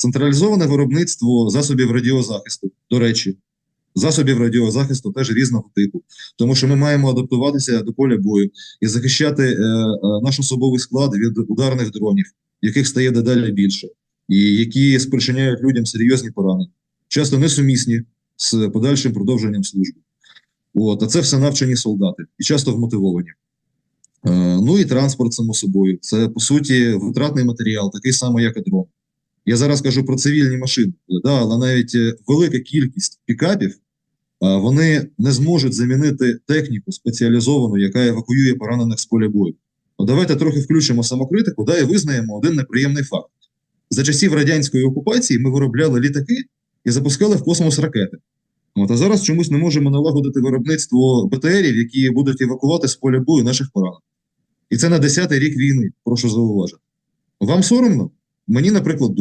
централізоване виробництво засобів радіозахисту, до речі, засобів радіозахисту теж різного типу, тому що ми маємо адаптуватися до поля бою і захищати е, е, наш особовий склад від ударних дронів, яких стає дедалі більше, і які спричиняють людям серйозні поранення, часто несумісні з подальшим продовженням служби. От, а це все навчені солдати і часто вмотивовані. Е, ну і транспорт, само собою. Це по суті витратний матеріал, такий самий, як і дрон. Я зараз кажу про цивільні машини, да, але навіть е, велика кількість пікапів вони не зможуть замінити техніку спеціалізовану, яка евакуює поранених з поля бою. От давайте трохи включимо самокритику, да, і визнаємо один неприємний факт. За часів радянської окупації ми виробляли літаки і запускали в космос ракети. От, а зараз чомусь не можемо налагодити виробництво БТРів, які будуть евакувати з поля бою наших поранених. І це на 10-й рік війни, прошу зауважити. Вам соромно? Мені, наприклад, дуже.